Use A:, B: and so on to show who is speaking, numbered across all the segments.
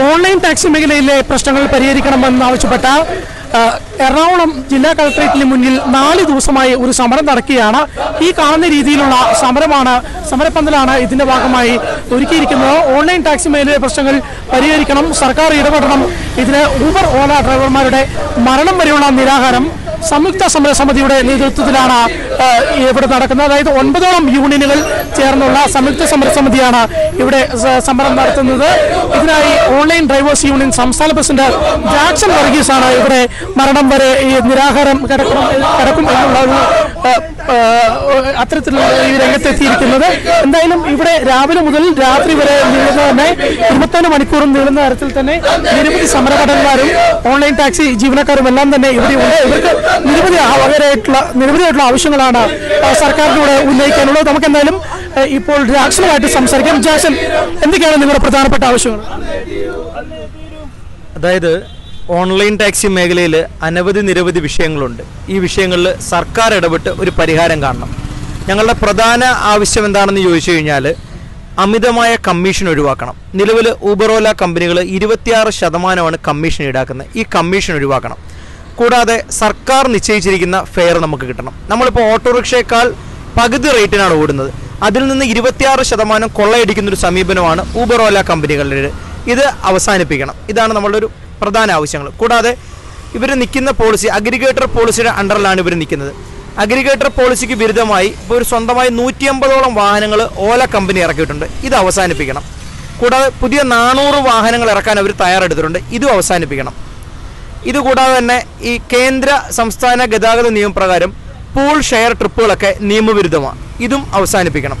A: Online taxi മേഖലയിലെ പ്രശ്നങ്ങൾ പരിഹരിക്കണമെന്നാവശ്യപ്പെട്ട എറണാകുളം ജില്ലാ കളക്ടറേറ്റിന് മുന്നിൽ നാല് ദിവസമായി ഒരു സമരം നടക്കുകയാണ്. ഈ കാണുന്ന രീതിയിലുള്ള സമരമാണ് സമരപ്പന്തലാണ് ഇതിന്റെ ഭാഗമായി ഒരുക്കിയിരിക്കുന്നത്. ഓൺലൈൻ ടാക്സി മേഖലയിലെ പ്രശ്നങ്ങൾ പരിഹരിക്കണം സർക്കാർ ഇടപെടണം. ഇതിന് ഊബർ ഓല ഡ്രൈവർമാരുടെ മരണം വരെയുള്ള നിരാഹാരം സംയുക്ത സമരസമിതിയുടെ നേതൃത്വത്തിലാണ് ഇവിടെ നടക്കുന്നത്. അതായത് ഒൻപതോളം യൂണിയനുകൾ ചേർന്നുള്ള സംയുക്ത സമരസമിതിയാണ് ഇവിടെ സമരം നടത്തുന്നത്. ഇതിനായി ഓൺലൈൻ ഡ്രൈവേഴ്സ് യൂണിയൻ സംസ്ഥാന പ്രസിഡന്റ് ജാക്സൺ വർഗീസ് ആണ് ഇവിടെ മരണം വരെ ഈ നിരാഹാരം കിടക്കണം കിടക്കും എന്നുള്ള ഒരു അത്തരത്തിലുള്ള ഈ രംഗത്തെത്തിയിരിക്കുന്നത് എന്തായാലും ഇവിടെ രാവിലെ മുതൽ രാത്രി വരെ നീളുന്ന തന്നെ ഇരുപത്തൊന്ന് മണിക്കൂറും നീളുന്ന തരത്തിൽ തന്നെ നിരവധി സമരഭടന്മാരും ഓൺലൈൻ ടാക്സി ജീവനക്കാരും എല്ലാം തന്നെ ഇവിടെയുണ്ട് ഇവർക്ക് നിരവധി അവരായിട്ടുള്ള നിരവധിയായിട്ടുള്ള ആവശ്യങ്ങളാണ് സർക്കാരിലൂടെ ഉന്നയിക്കാനുള്ളത്. നമുക്ക് എന്തായാലും ഇപ്പോൾ ജാക്സണുമായിട്ട് സംസാരിക്കാം. ജാക്സൺ എന്തൊക്കെയാണ് നിങ്ങളുടെ പ്രധാനപ്പെട്ട ആവശ്യങ്ങൾ?
B: അതായത് ഓൺലൈൻ ടാക്സി മേഖലയിൽ അനവധി നിരവധി വിഷയങ്ങളുണ്ട്. ഈ വിഷയങ്ങളിൽ സർക്കാർ ഇടപെട്ട് ഒരു പരിഹാരം കാണണം. ഞങ്ങളുടെ പ്രധാന ആവശ്യം എന്താണെന്ന് ചോദിച്ചു കഴിഞ്ഞാൽ അമിതമായ കമ്മീഷൻ ഒഴിവാക്കണം. നിലവിൽ ഊബറോല കമ്പനികൾ ഇരുപത്തിയാറ് ശതമാനമാണ് കമ്മീഷൻ ഈടാക്കുന്നത്. ഈ കമ്മീഷൻ ഒഴിവാക്കണം. കൂടാതെ സർക്കാർ നിശ്ചയിച്ചിരിക്കുന്ന ഫെയർ നമുക്ക് കിട്ടണം. നമ്മളിപ്പോൾ ഓട്ടോറിക്ഷയേക്കാൾ പകുതി റേറ്റിനാണ് ഓടുന്നത്. അതിൽ നിന്ന് ഇരുപത്തിയാറ് ശതമാനം കൊള്ളയടിക്കുന്ന ഒരു സമീപനമാണ് ഊബറോല കമ്പനികളുടെ ഇത് അവസാനിപ്പിക്കണം. ഇതാണ് നമ്മളുടെ ഒരു പ്രധാന ആവശ്യങ്ങൾ. കൂടാതെ ഇവർ നിൽക്കുന്ന പോളിസി അഗ്രിഗേറ്റർ പോളിസിയുടെ അണ്ടറിലാണ് ഇവർ നിൽക്കുന്നത്. അഗ്രിഗേറ്റർ പോളിസിക്ക് വിരുദ്ധമായി ഇപ്പോൾ ഒരു സ്വന്തമായി നൂറ്റി അമ്പതോളം വാഹനങ്ങൾ ഓല കമ്പനി ഇറക്കിയിട്ടുണ്ട്. ഇത് അവസാനിപ്പിക്കണം. കൂടാതെ പുതിയ നാനൂറ് വാഹനങ്ങൾ ഇറക്കാൻ അവർ തയ്യാറെടുത്തിട്ടുണ്ട്. ഇതും അവസാനിപ്പിക്കണം. ഇതുകൂടാതെ തന്നെ ഈ കേന്ദ്ര സംസ്ഥാന ഗതാഗത നിയമപ്രകാരം പൂൾ ഷെയർ ട്രിപ്പുകളൊക്കെ നിയമവിരുദ്ധമാണ്. ഇതും അവസാനിപ്പിക്കണം.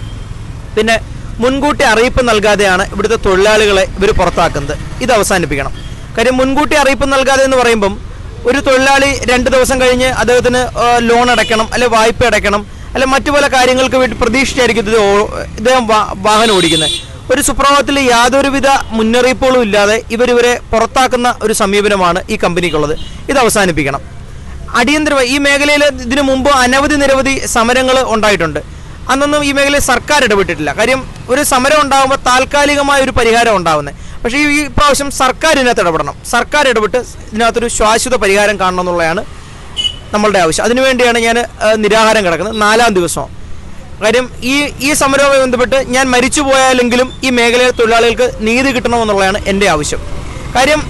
B: പിന്നെ മുൻകൂട്ടി അറിയിപ്പ് നൽകാതെയാണ് ഇവിടുത്തെ തൊഴിലാളികളെ ഇവർ പുറത്താക്കുന്നത്. ഇത് അവസാനിപ്പിക്കണം. കാര്യം മുൻകൂട്ടി അറിയിപ്പ് നൽകാതെ എന്ന് പറയുമ്പം ഒരു തൊഴിലാളി രണ്ട് ദിവസം കഴിഞ്ഞ് അദ്ദേഹത്തിന് ലോൺ അടയ്ക്കണം അല്ലെ വായ്പ അടയ്ക്കണം അല്ലെ മറ്റു പല കാര്യങ്ങൾക്ക് വേണ്ടി പ്രതീക്ഷിച്ചായിരിക്കും ഇത് ഇദ്ദേഹം വാഹനം ഓടിക്കുന്നത്. ഒരു സുപ്രഭാതത്തിൽ യാതൊരുവിധ മുന്നറിയിപ്പുകളും ഇല്ലാതെ ഇവരിവരെ പുറത്താക്കുന്ന ഒരു സമീപനമാണ് ഈ കമ്പനിക്കുള്ളത്. ഇത് അവസാനിപ്പിക്കണം. അടിയന്തരമായി ഈ മേഖലയിൽ ഇതിനു മുമ്പ് അനവധി നിരവധി സമരങ്ങൾ ഉണ്ടായിട്ടുണ്ട്. അന്നൊന്നും ഈ മേഖലയിൽ സർക്കാർ ഇടപെട്ടിട്ടില്ല. കാര്യം ഒരു സമരം ഉണ്ടാകുമ്പോൾ താൽക്കാലികമായ ഒരു പരിഹാരം ഉണ്ടാകുന്നത് പക്ഷേ ഈ പ്രാവശ്യം സർക്കാർ ഇതിനകത്ത് ഇടപെടണം. സർക്കാർ ഇടപെട്ട് ഇതിനകത്തൊരു ശാശ്വത പരിഹാരം കാണണം എന്നുള്ളതാണ് നമ്മളുടെ ആവശ്യം. അതിനുവേണ്ടിയാണ് ഞാൻ നിരാഹാരം കിടക്കുന്നത്. നാലാം ദിവസം. കാര്യം ഈ ഈ സമരവുമായി ബന്ധപ്പെട്ട് ഞാൻ മരിച്ചു പോയാലെങ്കിലും ഈ മേഖലയിലെ തൊഴിലാളികൾക്ക് നീതി കിട്ടണമെന്നുള്ളതാണ് എന്റെ ആവശ്യം. കാര്യം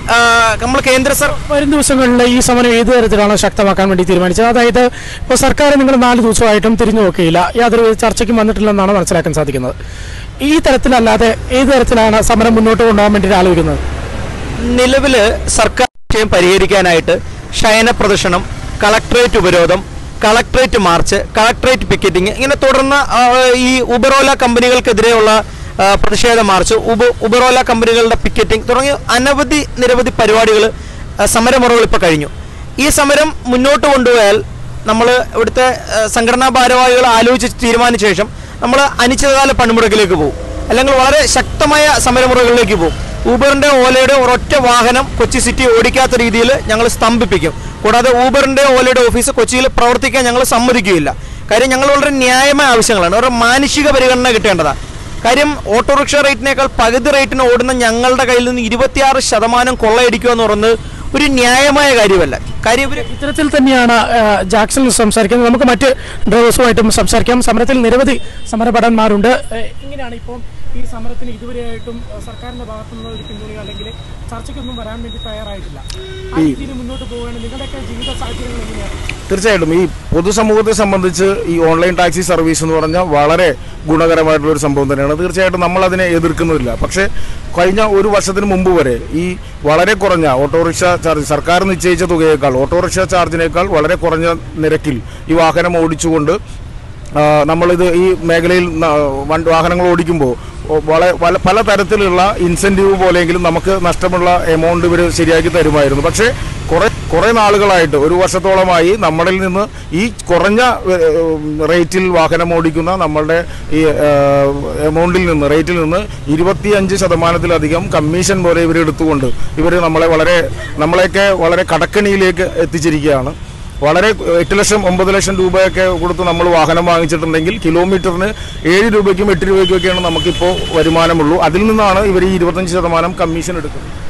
B: നമ്മൾ കേന്ദ്ര സർ
A: വരും ദിവസങ്ങളിൽ ഈ സമരം ഏത് തരത്തിലാണ് ശക്തമാക്കാൻ വേണ്ടി തീരുമാനിച്ചത്? അതായത് ഇപ്പോൾ സർക്കാർ നിങ്ങൾ നാല് ദിവസമായിട്ടും തിരിഞ്ഞു നോക്കിയില്ല യാതൊരു ചർച്ചയ്ക്കും വന്നിട്ടില്ലെന്നാണ് മനസ്സിലാക്കാൻ സാധിക്കുന്നത്. ഈ തരത്തിലല്ലാതെ ഏത് തരത്തിലാണ് സമരം മുന്നോട്ട് കൊണ്ടുപോകാൻ വേണ്ടി ആലോചിക്കുന്നത്?
B: നിലവിൽ സർക്കാർ വിഷയം പരിഹരിക്കാനായിട്ട് ശയന പ്രദർശനം കളക്ട്രേറ്റ് ഉപരോധം കളക്ട്രേറ്റ് മാർച്ച് കളക്ടറേറ്റ് പിക്കറ്റിംഗ് ഇങ്ങനെ തുടർന്ന് ഈ ഉബറോല കമ്പനികൾക്കെതിരെയുള്ള പ്രതിഷേധ മാർച്ച് ഉബ ഉബറോല കമ്പനികളുടെ പിക്കറ്റിംഗ് തുടങ്ങിയ അനവധി നിരവധി പരിപാടികൾ സമരമുറകൾ ഇപ്പോൾ കഴിഞ്ഞു. ഈ സമരം മുന്നോട്ട് കൊണ്ടുപോയാൽ നമ്മൾ ഇവിടുത്തെ സംഘടനാ ഭാരവാഹികൾ ആലോചിച്ച് തീരുമാനിച്ച ശേഷം നമ്മൾ അനിശ്ചിതകാല പണിമുടക്കിലേക്ക് പോകും. അല്ലെങ്കിൽ വളരെ ശക്തമായ സമരമുറകളിലേക്ക് പോകും. ഊബറിന്റെ ഓലയുടെ ഒരൊറ്റ വാഹനം കൊച്ചി സിറ്റി ഓടിക്കാത്ത രീതിയിൽ ഞങ്ങൾ സ്തംഭിപ്പിക്കും. കൂടാതെ ഊബറിന്റെ ഓലയുടെ ഓഫീസ് കൊച്ചിയിൽ പ്രവർത്തിക്കാൻ ഞങ്ങൾ സമ്മതിക്കുകയില്ല. കാര്യം ഞങ്ങൾ വളരെ ന്യായമായ ആവശ്യങ്ങളാണ്. ഒരു മാനുഷിക പരിഗണന കിട്ടേണ്ടതാണ്. കാര്യം ഓട്ടോറിക്ഷ റേറ്റിനേക്കാൾ പകുതി റേറ്റിന് ഓടുന്ന ഞങ്ങളുടെ കയ്യിൽ നിന്ന് ഇരുപത്തിയാറ് ശതമാനം കൊള്ളയടിക്കുക എന്ന് പറയുന്നത് ഒരു ന്യായമായ കാര്യമല്ല. കാര്യം ഇവർ
A: ഇത്തരത്തിൽ തന്നെയാണ് ജാക്സൺ സംസാരിക്കുന്നത്. നമുക്ക് മറ്റ് ഡ്രൈവേഴ്സുമായിട്ടും സംസാരിക്കാം. സമരത്തിൽ നിരവധി സമരപടന്മാരുണ്ട് എങ്ങനെയാണ് ഇപ്പോൾ ഈ സമരത്തിന് ഇതുവരെയായിട്ടും സർക്കാരിന്റെ ഭാഗത്തുനിന്നുള്ള ഒരു പിന്തുണയോ അല്ലെങ്കിൽ ചർച്ചയ്ക്കൊന്നും വരാൻ വേണ്ടി തയ്യാറായിട്ടില്ല. മുന്നോട്ട് പോവുകയാണ്
C: തീർച്ചയായിട്ടും. ഈ പൊതുസമൂഹത്തെ സംബന്ധിച്ച് ഈ ഓൺലൈൻ ടാക്സി സർവീസ് എന്ന് പറഞ്ഞാൽ വളരെ ഗുണകരമായിട്ടുള്ള ഒരു സംഭവം തന്നെയാണ്. തീർച്ചയായിട്ടും നമ്മൾ അതിനെ എതിർക്കുന്നില്ല. പക്ഷേ കഴിഞ്ഞ ഒരു വർഷത്തിന് മുമ്പ് വരെ ഈ വളരെ കുറഞ്ഞ ഓട്ടോറിക്ഷ ചാർജ് സർക്കാർ നിശ്ചയിച്ച തുകയേക്കാൾ ഓട്ടോറിക്ഷ ചാർജിനേക്കാൾ വളരെ കുറഞ്ഞ നിരക്കിൽ ഈ വാഹനം ഓടിച്ചുകൊണ്ട് നമ്മളിത് ഈ മേഖലയിൽ വാഹനങ്ങൾ ഓടിക്കുമ്പോൾ വളരെ പല തരത്തിലുള്ള ഇൻസെന്റീവ് പോലെയെങ്കിലും നമുക്ക് നഷ്ടമുള്ള എമൗണ്ട് ഇവർ ശരിയാക്കി തരുമായിരുന്നു. പക്ഷേ കുറെ കുറെ നാളുകളായിട്ട് ഒരു വർഷത്തോളമായി നമ്മളിൽ നിന്ന് ഈ കുറഞ്ഞ റേറ്റിൽ വാഹനം ഓടിക്കുന്ന നമ്മളുടെ ഈ എമൗണ്ടിൽ നിന്ന് റേറ്റിൽ നിന്ന് ഇരുപത്തിയഞ്ച് ശതമാനത്തിലധികം കമ്മീഷൻ പോലെ ഇവർ എടുത്തുകൊണ്ട് ഇവർ നമ്മളെ വളരെ നമ്മളെയൊക്കെ വളരെ കടക്കണിയിലേക്ക് എത്തിച്ചിരിക്കുകയാണ്. വളരെ എട്ട് ലക്ഷം ഒമ്പത് ലക്ഷം രൂപയൊക്കെ കൊടുത്ത് നമ്മൾ വാഹനം വാങ്ങിച്ചിട്ടുണ്ടെങ്കിൽ കിലോമീറ്ററിന് ഏഴ് രൂപയ്ക്കും എട്ട് രൂപയ്ക്കും ഒക്കെയാണ് നമുക്കിപ്പോൾ വരുമാനമുള്ളൂ. അതിൽ നിന്നാണ് ഇവർ ഈ ഇരുപത്തഞ്ച് ശതമാനം കമ്മീഷൻ എടുക്കുന്നത്.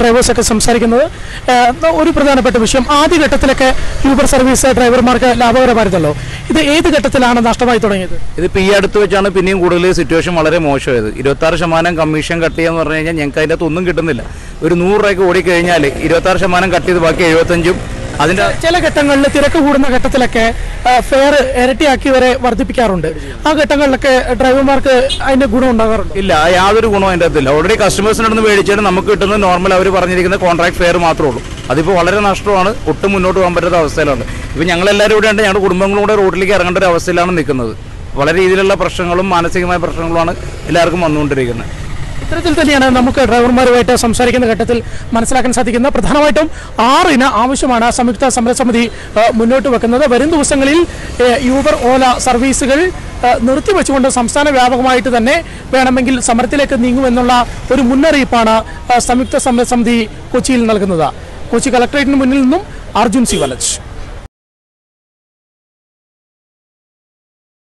A: ഡ്രൈവേഴ്സൊക്കെ സംസാരിക്കുന്നത്. ഒരു പ്രധാനപ്പെട്ട വിഷയം ആദ്യഘട്ടത്തിലൊക്കെ യൂബർ സർവീസ് ഡ്രൈവർമാർക്ക് ലാഭകരമായിരുന്നല്ലോ. ഇത് ഏത് ഘട്ടത്തിലാണ് നഷ്ടമായി തുടങ്ങിയത്?
D: ഇതിപ്പോൾ ഈ അടുത്ത് വെച്ചാണ് പിന്നെയും കൂടുതൽ സിറ്റുവേഷൻ വളരെ മോശമായത്. ഇരുപത്താറ് ശതമാനം കമ്മീഷൻ കട്ട് ചെയ്യാന്ന് പറഞ്ഞു കഴിഞ്ഞാൽ ഞങ്ങൾക്ക് അതിന്റെ ഒന്നും കിട്ടുന്നില്ല. ഒരു നൂറ് രൂപയ്ക്ക് ഓടിക്കഴിഞ്ഞാൽ ഇരുപത്താറ് ശതമാനം കട്ട് ചെയ്ത് ബാക്കി എഴുപത്തഞ്ചും അതിന്റെ
A: ചില ഘട്ടങ്ങളിൽ തിരക്ക് കൂടുന്ന ഘട്ടത്തിലൊക്കെ ഫെയർ ഇരട്ടിയാക്കി വരെ വർദ്ധിപ്പിക്കാറുണ്ട്. ആ ഘട്ടങ്ങളിലൊക്കെ ഡ്രൈവർമാർക്ക് അതിന്റെ ഗുണം ഉണ്ടാകാറുണ്ട്.
D: ഇല്ല യാതൊരു ഗുണവും അതിന്റെ അകത്തില്ല. ഓൾറെഡി കസ്റ്റമേഴ്സിന്റെ അടുത്ത് മേടിച്ചാൽ നമുക്ക് കിട്ടുന്നത് നോർമൽ അവർ പറഞ്ഞിരിക്കുന്ന കോൺട്രാക്ട് ഫെയർ മാത്രമേ ഉള്ളൂ. അതിപ്പോൾ വളരെ നഷ്ടമാണ് ഒട്ടും മുന്നോട്ട് പോകാൻ പറ്റാത്ത അവസ്ഥയിലാണ്. ഇപ്പോൾ ഞങ്ങളെല്ലാവരും ഇവിടെ ഉണ്ട് ഞങ്ങളുടെ കുടുംബങ്ങളും കൂടെ റോഡിലേക്ക് ഇറങ്ങേണ്ട ഒരു അവസ്ഥയിലാണ് നിൽക്കുന്നത്. വളരെ രീതിയിലുള്ള പ്രശ്നങ്ങളും മാനസികമായ പ്രശ്നങ്ങളുമാണ് എല്ലാവർക്കും വന്നുകൊണ്ടിരിക്കുന്നത്.
A: ഇത്തരത്തിൽ തന്നെയാണ് നമുക്ക് ഡ്രൈവർമാരുമായിട്ട് സംസാരിക്കുന്ന ഘട്ടത്തിൽ മനസ്സിലാക്കാൻ സാധിക്കുന്ന പ്രധാനമായിട്ടും ആറിന് ആവശ്യമാണ് സംയുക്ത സമരസമിതി മുന്നോട്ട് വെക്കുന്നത്. വരും ദിവസങ്ങളിൽ യൂബർ ഓല സർവീസുകൾ നിർത്തി നിർത്തിവെച്ചുകൊണ്ട് സംസ്ഥാന വ്യാപകമായിട്ട് തന്നെ വേണമെങ്കിൽ സമരത്തിലേക്ക് നീങ്ങുമെന്നുള്ള ഒരു മുന്നറിയിപ്പാണ് സംയുക്ത സമരസമിതി കൊച്ചിയിൽ നൽകുന്നത്. കൊച്ചി കളക്ടറേറ്റിന് മുന്നിൽ നിന്നും അർജുൻ സി. വലജ്